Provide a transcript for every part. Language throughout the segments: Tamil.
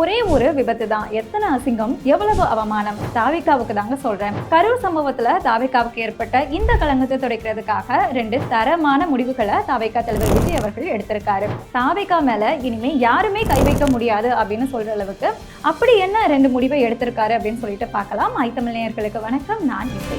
ஒரே ஒரு விபத்து தான் எத்தனை அசிங்கம் எவ்வளவு அவமானம்? தாவிகாவுக்கு தாங்க சொல்றேன். கரூர் சம்பவத்துல தாவிகாவுக்கு ஏற்பட்ட இந்த களங்கத்தை துடைக்கிறதுக்காக ரெண்டு தரமான முடிவுகளை தாவிகா தலைவர் விஜய் அவர்கள் எடுத்திருக்காரு. தாவிகா மேல இனிமே யாருமே கை வைக்க முடியாது அப்படின்னு சொல்ற அளவுக்கு அப்படி என்ன ரெண்டு முடிவை எடுத்திருக்காரு அப்படின்னு சொல்லிட்டு பார்க்கலாம். ஐத்தமிழ் நேயர்களுக்கு வணக்கம். நான் இசை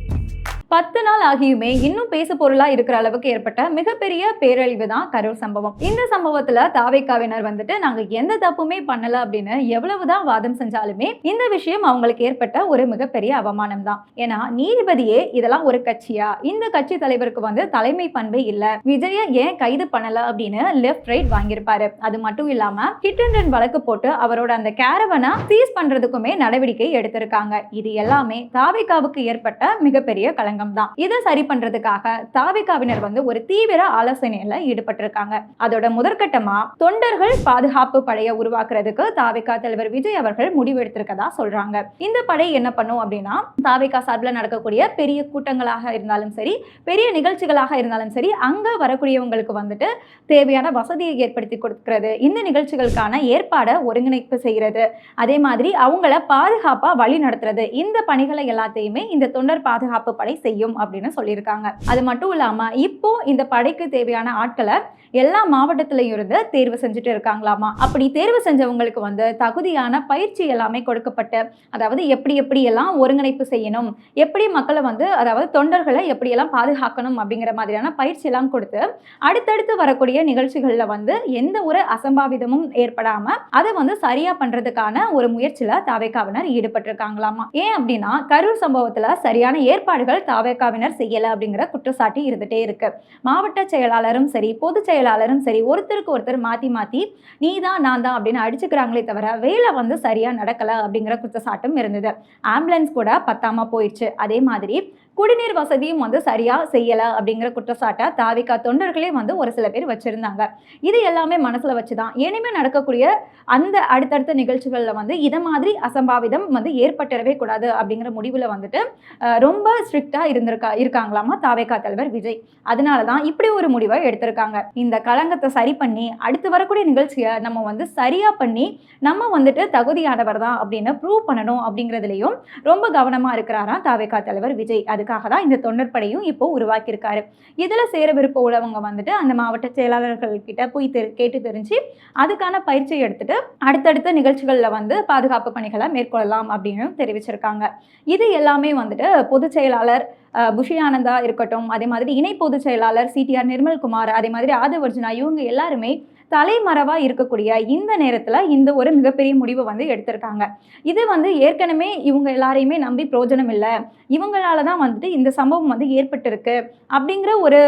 பத்து நாள் ஆகியுமே இன்னும் பேசு பொருளா இருக்கிற அளவுக்கு ஏற்பட்ட மிகப்பெரிய பேரழிவு தான் கரூர் சம்பவம். இந்த சம்பவத்துல தாவேக்காவினர் வந்துட்டு நாங்க எந்த தப்புமே பண்ணல அப்படின்னு எவ்வளவுதான் வாதம் செஞ்சாலுமே இந்த விஷயம் அவங்களுக்கு ஏற்பட்ட ஒரு மிகப்பெரிய அவமானம் தான் ஏன்னா நீதிபதியே இதெல்லாம் ஒரு கட்சியா? இந்த கட்சி தலைவருக்கு வந்து தலைமை பண்பே இல்ல. விஜய ஏன் கைது பண்ணல அப்படின்னு லெஃப்ட் ரைட் வாங்கியிருப்பாரு. அது மட்டும் இல்லாம ஹிட் அண்ட் ரன் வழக்கு போட்டு அவரோட அந்த கேரவனை சீஸ் பண்றதுக்குமே நடவடிக்கை எடுத்திருக்காங்க. இது எல்லாமே தாவேக்காவுக்கு ஏற்பட்ட மிகப்பெரிய அரசாங்கம் தான். இதை சரி பண்றதுக்காக தாவிகாவினர் வந்து ஒரு தீவிர ஆலோசனையில ஈடுபட்டிருக்காங்க. அதோட முதற்கட்டமா தொண்டர்கள் பாதுகாப்பு படையை உருவாக்குறதுக்கு தாவிகா தலைவர் விஜய் அவர்கள் முடிவெடுத்திருக்கதா சொல்றாங்க. இந்த படை என்ன பண்ணும் அப்படின்னா தாவிகா சார்பில் நடக்கக்கூடிய பெரிய கூட்டங்களாக இருந்தாலும் சரி பெரிய நிகழ்ச்சிகளாக இருந்தாலும் சரி அங்க வரக்கூடியவங்களுக்கு வந்துட்டு தேவையான வசதியை ஏற்படுத்தி கொடுக்கிறது. இந்த நிகழ்ச்சிகளுக்கான ஏற்பாடை ஒருங்கிணைப்பு செய்கிறது. அதே மாதிரி அவங்கள பாதுகாப்பா வழி நடத்துறது. இந்த பணிகளை எல்லாத்தையுமே இந்த தொண்டர் பாதுகாப்பு படை செய்யும் அப்படின்னு சொல்லியிருக்காங்க. அது மட்டும் இல்லாம இப்போ இந்த படைக்கு தேவையான ஆட்களை எல்லா மாவட்டத்திலையும் இருந்து தேர்வு செஞ்சுட்டு இருக்காங்களாமா? அப்படி தேர்வு செஞ்சவங்களுக்கு வந்து தகுதியான பயிற்சி எல்லாமே கொடுக்கப்பட்டு அதாவது எப்படி எப்படி எல்லாம் ஒருங்கிணைப்பு செய்யணும் எப்படி மக்களை வந்து அதாவது தொண்டர்களை எப்படியெல்லாம் பாதுகாக்கணும் அப்படிங்கிற மாதிரியான பயிற்சி எல்லாம் கொடுத்து அடுத்தடுத்து வரக்கூடிய நிகழ்ச்சிகளில் வந்து எந்த ஒரு அசம்பாவிதமும் ஏற்படாம அதை வந்து சரியா பண்றதுக்கான ஒரு முயற்சியில தாவேக்காவினர் ஈடுபட்டிருக்காங்களாமா? ஏன் அப்படின்னா கரூர் சம்பவத்துல சரியான ஏற்பாடுகள் தாவேக்காவினர் செய்யல அப்படிங்கிற குற்றச்சாட்டு இருந்துட்டே இருக்கு. மாவட்ட செயலாளரும் சரி பொதுச் செயலாளரும் சரி ஒருத்தருக்கு ஒருத்தர் மாத்தி மாத்தி நீ தான் நான் தான் அப்படின்னு அடிச்சுக்கிறாங்களே தவிர வேலை வந்து சரியா நடக்கல அப்படிங்கிற குற்றச்சாட்டும் இருந்தது. ஆம்புலன்ஸ் கூட பத்தாம போயிடுச்சு அதே மாதிரி குடிநீர் வசதியும் வந்து சரியா செய்யல அப்படிங்கிற குற்றச்சாட்டை தாவிக்கா தொண்டர்களே வந்து ஒரு சில பேர் வச்சிருந்தாங்க. இது எல்லாமே மனசுல வச்சுதான். இனிமே நடக்கக்கூடிய அந்த அடுத்தடுத்த நிகழ்ச்சிகளில் வந்து இதை மாதிரி அசம்பாவிதம் வந்து ஏற்பட்டுறவே கூடாது அப்படிங்கிற முடிவுல வந்துட்டு ரொம்ப ஸ்ட்ரிக்டா இருந்திருக்கா இருக்காங்களாமா தாவேகா தலைவர் விஜய். அதனால தான் இப்படி ஒரு முடிவை எடுத்திருக்காங்க. இந்த களங்கத்தை சரி பண்ணி அடுத்து வரக்கூடிய நிகழ்ச்சியை நம்ம வந்து சரியா பண்ணி நம்ம வந்துட்டு தகுதியானவர் தான் அப்படின்னு ப்ரூவ் பண்ணணும் அப்படிங்கிறதுலையும் ரொம்ப கவனமா இருக்கிறாராம் தாவேகா தலைவர் விஜய். அது அதுக்காக தான் இந்த தொண்டர் படையும் இப்போ உருவாக்கியிருக்காரு. இதில் சேர விருப்பம் உள்ளவங்க வந்துட்டு அந்த மாவட்ட செயலாளர்கள் கிட்ட போய் தெரி கேட்டு தெரிஞ்சு அதுக்கான பயிற்சி எடுத்துட்டு அடுத்தடுத்த நிகழ்ச்சிகளில் வந்து பாதுகாப்பு பணிகளை மேற்கொள்ளலாம் அப்படின்னு தெரிவிச்சிருக்காங்க. இது எல்லாமே வந்துட்டு பொதுச் செயலாளர் அஹ், புஷி ஆனந்தா இருக்கட்டும் அதே மாதிரி இணை பொதுச் செயலாளர் சிடிஆர் நிர்மல்குமார் அதே மாதிரி ஆதவர்ஜுனா இவங்க எல்லாருமே தலைமறைவா இருக்கக்கூடிய இந்த நேரத்துல இந்த ஒரு மிகப்பெரிய முடிவை வந்து எடுத்திருக்காங்க. இது வந்து ஏற்கனவே இவங்க எல்லாரையுமே நம்பி பிரயோஜனம் இல்லை. இவங்களால தான் வந்துட்டு இந்த சம்பவம் வந்து ஏற்பட்டிருக்கு அப்படிங்கிற ஒரு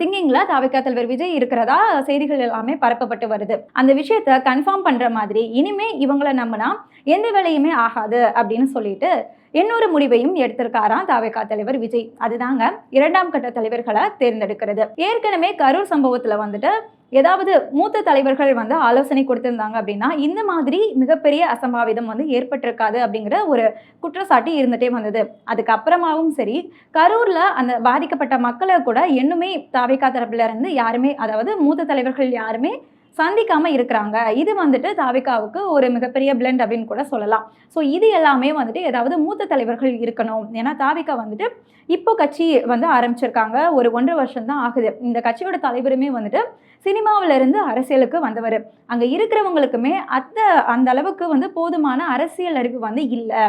திங்கிங்ல தாவிக்கா தலைவர் விஜய் இருக்கிறதா செய்திகள் எல்லாமே பரப்பப்பட்டு வருது. அந்த விஷயத்த கன்ஃபார்ம் பண்ற மாதிரி இனிமே இவங்களை நம்பினா எந்த வேலையுமே ஆகாது அப்படின்னு சொல்லிட்டு இன்னொரு முடிவையும் எடுத்திருக்காராம் தாவேகா தலைவர் விஜய். அதுதாங்க இரண்டாம் கட்ட தலைவர்களை தேர்ந்தெடுக்கிறது. ஏற்கனவே கரூர் சம்பவத்துல வந்துட்டு ஏதாவது மூத்த தலைவர்கள் வந்து ஆலோசனை கொடுத்திருந்தாங்க அப்படின்னா இந்த மாதிரி மிகப்பெரிய அசம்பாவிதம் வந்து ஏற்பட்டிருக்காது அப்படிங்கிற ஒரு குற்றச்சாட்டு இருந்துட்டே வந்தது. அதுக்கப்புறமாவும் சரி கரூர்ல அந்த பாதிக்கப்பட்ட மக்களை கூட இன்னுமே தாவிக்கா தரப்புல இருந்து யாருமே அதாவது மூத்த தலைவர்கள் யாருமே சந்திக்காம இருக்கிறாங்க. இது வந்துட்டு தாவிகாவுக்கு ஒரு மிகப்பெரிய பிளண்ட் அப்படின்னு கூட சொல்லலாம். ஸோ இது எல்லாமே வந்துட்டு ஏதாவது மூத்த தலைவர்கள் இருக்கணும். ஏன்னா தாவிகா வந்துட்டு இப்போ கட்சி வந்து ஆரம்பிச்சிருக்காங்க. ஒரு ஒன்றரை வருஷம் தான் ஆகுது. இந்த கட்சியோட தலைவருமே வந்துட்டு சினிமாவில இருந்து அரசியலுக்கு வந்தவர். அங்க இருக்கிறவங்களுக்குமே அந்த அந்த அளவுக்கு வந்து போதுமான அரசியல் அறிவு வந்து இல்லை.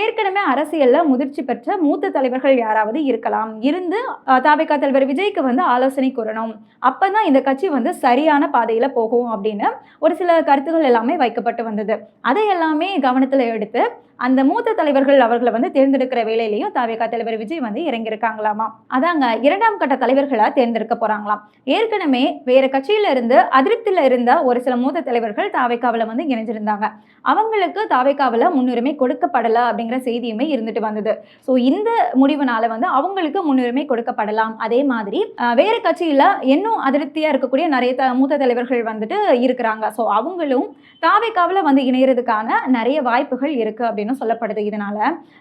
ஏற்கனவே அரசியல்ல முதிர்ச்சி பெற்ற மூத்த தலைவர்கள் யாராவது இருக்கலாம். இருந்து தாவேக்கா தலைவர் விஜய்க்கு வந்து ஆலோசனை கூறணும். அப்பதான் இந்த கட்சி வந்து சரியான பாதையில போகும் அப்படின்னு ஒரு சில கருத்துகள் எல்லாமே வைக்கப்பட்டு வந்தது. அதை எல்லாமே கவனத்துல எடுத்து அந்த மூத்த தலைவர்கள் அவர்களை வந்து தேர்ந்தெடுக்கிற வேலையிலையும் தாவேகா தலைவர் விஜய் வந்து இறங்கியிருக்காங்களாமா? அதாங்க இரண்டாம் கட்ட தலைவர்களாக தேர்ந்தெடுக்க போறாங்களாம். ஏற்கனவே வேற கட்சியில இருந்து அதிருப்தியில இருந்த ஒரு சில மூத்த தலைவர்கள் தாவைக்காவில் வந்து இணைஞ்சிருந்தாங்க. அவங்களுக்கு தாவைக்காவில் முன்னுரிமை கொடுக்கப்படலை அப்படிங்கிற செய்தியுமே இருந்துட்டு வந்தது. ஸோ இந்த முடிவுனால வந்து அவங்களுக்கு முன்னுரிமை கொடுக்கப்படலாம். அதே மாதிரி வேற கட்சியில இன்னும் அதிருப்தியா இருக்கக்கூடிய நிறைய த- மூத்த தலைவர்கள் வந்துட்டு இருக்கிறாங்க. ஸோ அவங்களும் தாவைக்காவில் வந்து இணையறதுக்கான நிறைய வாய்ப்புகள் இருக்கு அப்படின்னு சொல்லப்படுது. இதனால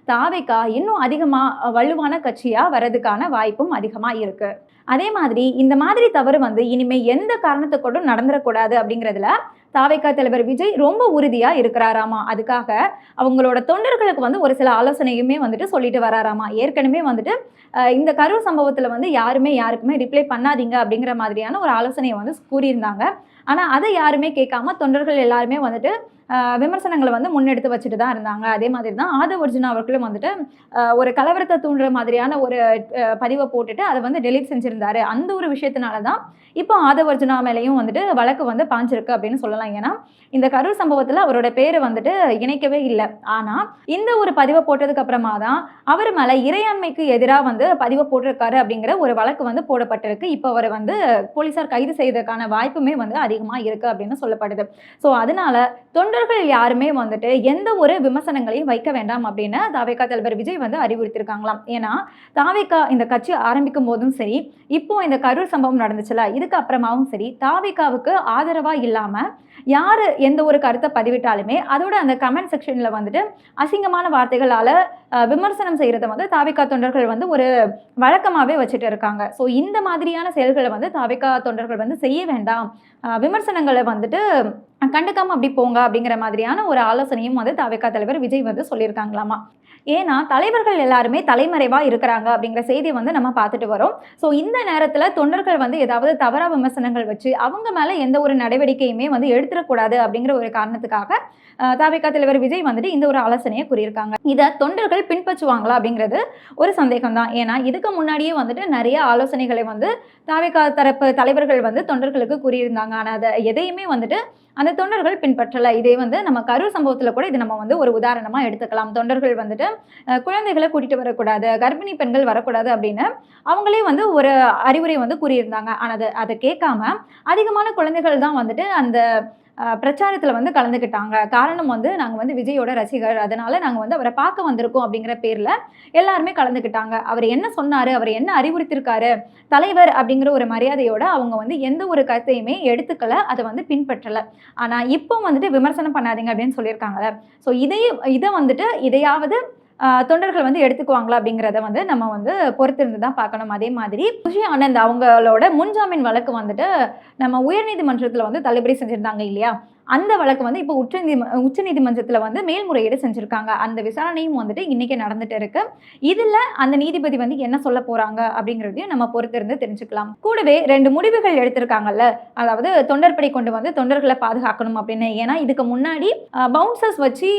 தாவைக்கா இன்னும் அதிகமா வலுவான கட்சியாக வர்றதுக்கான வாய்ப்பும் அதிகமாக இருக்குது அதே மாதிரி இந்த மாதிரி தவறு வந்து இனிமேல் எந்த காரணத்தை கொண்டும் நடந்துடக்கூடாது அப்படிங்கிறதுல தாவைக்கா தலைவர் விஜய் ரொம்ப உறுதியாக இருக்கிறாராமா. அதுக்காக அவங்களோட தொண்டர்களுக்கு வந்து ஒரு சில ஆலோசனையுமே வந்துட்டு சொல்லிட்டு வராராமா. ஏற்கனவே வந்துட்டு இந்த கரூர் சம்பவத்தில் வந்து யாருமே யாருக்குமே ரிப்ளை பண்ணாதீங்க அப்படிங்கிற மாதிரியான ஒரு ஆலோசனையை வந்து கூறியிருந்தாங்க. ஆனால் அதை யாருமே கேட்காம தொண்டர்கள் எல்லாருமே வந்துட்டு விமர்சனங்களை வந்து முன்னெடுத்து வச்சுட்டு தான் இருந்தாங்க. அதே மாதிரி தான் ஆதவ அர்ஜுனா அவர்களும் வந்துட்டு ஒரு கலவரத்தை தூண்டுற மாதிரியான ஒரு பதிவை போட்டுட்டு அதை வந்து டெலீட் செஞ்சுருந்தாரு. அந்த ஒரு விஷயத்தினால தான் இப்போ ஆதவ அர்ஜுனா மேலேயும் வந்துட்டு வழக்கு வந்து பாஞ்சிருக்கு அப்படின்னு சொல்லலாம். ஏன்னா இந்த கரூர் சம்பவத்தில் அவரோட பேரை வந்துட்டு இணைக்கவே இல்லை. ஆனால் இந்த ஒரு பதிவை போட்டதுக்கு அப்புறமா தான் அவர் மேலே இறையாண்மைக்கு எதிராக வந்து பதிவை போட்டிருக்காரு அப்படிங்கிற ஒரு வழக்கு வந்து போடப்பட்டிருக்கு. இப்போ அவர் வந்து போலீசார் கைது செய்வதற்கான வாய்ப்புமே வந்து அதிகமாக இருக்குது அப்படின்னு சொல்லப்படுது. ஸோ அதனால தொண்டர் தொண்டர்கள் யாருமே வந்துட்டு எந்த ஒரு விமர்சனங்களையும் வைக்க வேண்டாம் அப்படின்னு தாவேக்கா தலைவர் விஜய் வந்து அறிவுறுத்திருக்காங்களாம் ஏன்னா தாவேக்கா இந்த கட்சி ஆரம்பிக்கும் போதும் சரி இப்போ இந்த கரூர் சம்பவம் நடந்துச்சுல இதுக்கு அப்புறமாவும் சரி தாவேக்காவுக்கு ஆதரவா இல்லாம யார் எந்த ஒரு கருத்தை பதிவிட்டாலுமே அதோட அந்த கமெண்ட் செக்ஷனில் வந்துட்டு அசிங்கமான வார்த்தைகளால் விமர்சனம் செய்கிறத வந்து தாவிக்கா தொண்டர்கள் வந்து ஒரு வழக்கமாகவே வச்சுட்டு இருக்காங்க. ஸோ இந்த மாதிரியான செயல்களை வந்து தாவிக்கா தொண்டர்கள் வந்து செய்ய வேண்டாம். விமர்சனங்களை வந்துட்டு கண்டுக்காம அப்படி போங்க அப்படிங்கிற மாதிரியான ஒரு ஆலோசனையும் வந்து தாவேக்கா தலைவர் விஜய் வந்து சொல்லியிருக்காங்களாமா. ஏன்னா தலைவர்கள் எல்லாருமே தலைமறைவாக இருக்கிறாங்க அப்படிங்கிற செய்தியை வந்து நம்ம பார்த்துட்டு வரோம். ஸோ இந்த நேரத்தில் தொண்டர்கள் வந்து ஏதாவது தவறா விமர்சனங்கள் வச்சு அவங்க மேலே எந்த ஒரு நடவடிக்கையுமே வந்து எடுத்துடக்கூடாது அப்படிங்கிற ஒரு காரணத்துக்காக தாவிக தலைவர் விஜய் வந்துட்டு இந்த ஒரு ஆலோசனையை கூறியிருக்காங்க. இதை தொண்டர்கள் பின்பற்றுவாங்களா அப்படிங்கிறது ஒரு சந்தேகம் தான் ஏன்னா இதுக்கு முன்னாடியே வந்துட்டு நிறைய ஆலோசனைகளை வந்து தாவிக தரப்பு தலைவர்கள் வந்து தொண்டர்களுக்கு கூறியிருந்தாங்க. ஆனால் அதை எதையுமே வந்துட்டு அந்த தொண்டர்கள் பின்பற்றல. இதே வந்து நம்ம கரூர் சம்பவத்தில் கூட இது நம்ம வந்து ஒரு உதாரணமாக எடுத்துக்கலாம். தொண்டர்கள் வந்துட்டு குழந்தைகளை கூட்டிட்டு வரக்கூடாது கர்ப்பிணி பெண்கள் வரக்கூடாது அப்படின்னு அவங்களே வந்து ஒரு அறிவுரை வந்து கூறியிருந்தாங்க. ஆனால் அதை அதை கேட்காம அதிகமான குழந்தைகள் தான் வந்துட்டு அந்த பிரச்சாரத்தில் வந்து கலந்துக்கிட்டாங்க காரணம் வந்து நாங்கள் வந்து விஜயோட ரசிகர். அதனால நாங்கள் வந்து அவரை பார்க்க வந்திருக்கோம் அப்படிங்கிற பேரில் எல்லாருமே கலந்துக்கிட்டாங்க அவர் என்ன சொன்னார்? அவர் என்ன அறிவுறுத்திருக்காரு? தலைவர் அப்படிங்கிற ஒரு மரியாதையோட அவங்க வந்து எந்த ஒரு கருத்தையுமே எடுத்துக்கல அதை வந்து பின்பற்றலை. ஆனால் இப்போ வந்துட்டு விமர்சனம் பண்ணாதீங்க அப்படின்னு சொல்லியிருக்காங்கல்ல. ஸோ இதை இதை வந்துட்டு இதையாவது தொண்டர்கள் வந்து எடுத்துக்குவாங்களா அப்படிங்கிறத வந்து நம்ம வந்து பொறுத்திருந்து தான் பார்க்கணும். அதே மாதிரி குஷி ஆனந்த் அவங்களோட முன்ஜாமீன் வழக்கு வந்துட்டு நம்ம உயர்நீதிமன்றத்தில் வந்து தள்ளுபடி செஞ்சுருந்தாங்க இல்லையா? அந்த வழக்கு வந்து இப்போ உச்சநீதி உச்சநீதிமன்றத்தில் வந்து மேல்முறையீடு செஞ்சுருக்காங்க. அந்த விசாரணையும் வந்துட்டு இன்னைக்கு நடந்துட்டு இருக்கு. இதில் அந்த நீதிபதி வந்து என்ன சொல்ல போறாங்க அப்படிங்கிறதையும் நம்ம பொறுத்திருந்து தெரிஞ்சுக்கலாம். கூடவே ரெண்டு முடிவுகள் எடுத்திருக்காங்கல்ல. அதாவது தொண்டர்படை கொண்டு வந்து தொண்டர்களை பாதுகாக்கணும் அப்படின்னு. ஏன்னா இதுக்கு முன்னாடி பவுன்சர்ஸ் வச்சு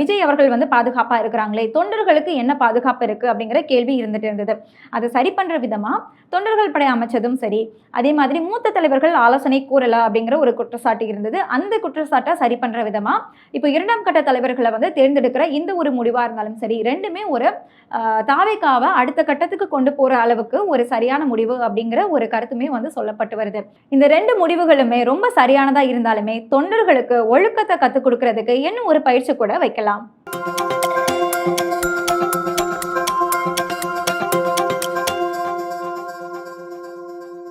விஜய் அவர்கள் வந்து பாதுகாப்பாக இருக்கிறாங்களே. தொண்டர்களுக்கு என்ன பாதுகாப்பு இருக்கு அப்படிங்கிற கேள்வி இருந்துட்டு இருந்தது. அதை சரி பண்ற விதமா தொண்டர்கள் படை அமைச்சதும் சரி. அதே மாதிரி மூத்த தலைவர்கள் ஆலோசனை கூறல அப்படிங்கிற ஒரு குற்றச்சாட்டு இருந்தது. அந்த குற்றச்சாட்டை சரி பண்ணுற விதமாக இப்போ இரண்டாம் கட்ட தலைவர்களை வந்து தேர்ந்தெடுக்கிற இந்த ஒரு முடிவாக இருந்தாலும் சரி ரெண்டுமே ஒரு ஆஹ், தாவேக்காவை அடுத்த கட்டத்துக்கு கொண்டு போகிற அளவுக்கு ஒரு சரியான முடிவு அப்படிங்கிற ஒரு கருத்துமே வந்து சொல்லப்பட்டு வருது. இந்த ரெண்டு முடிவுகளுமே ரொம்ப சரியானதாக இருந்தாலுமே தொண்டர்களுக்கு ஒழுக்கத்தை கற்றுக் கொடுக்கறதுக்கு இன்னும் ஒரு பயிற்சி கூட வைக்கலாம்.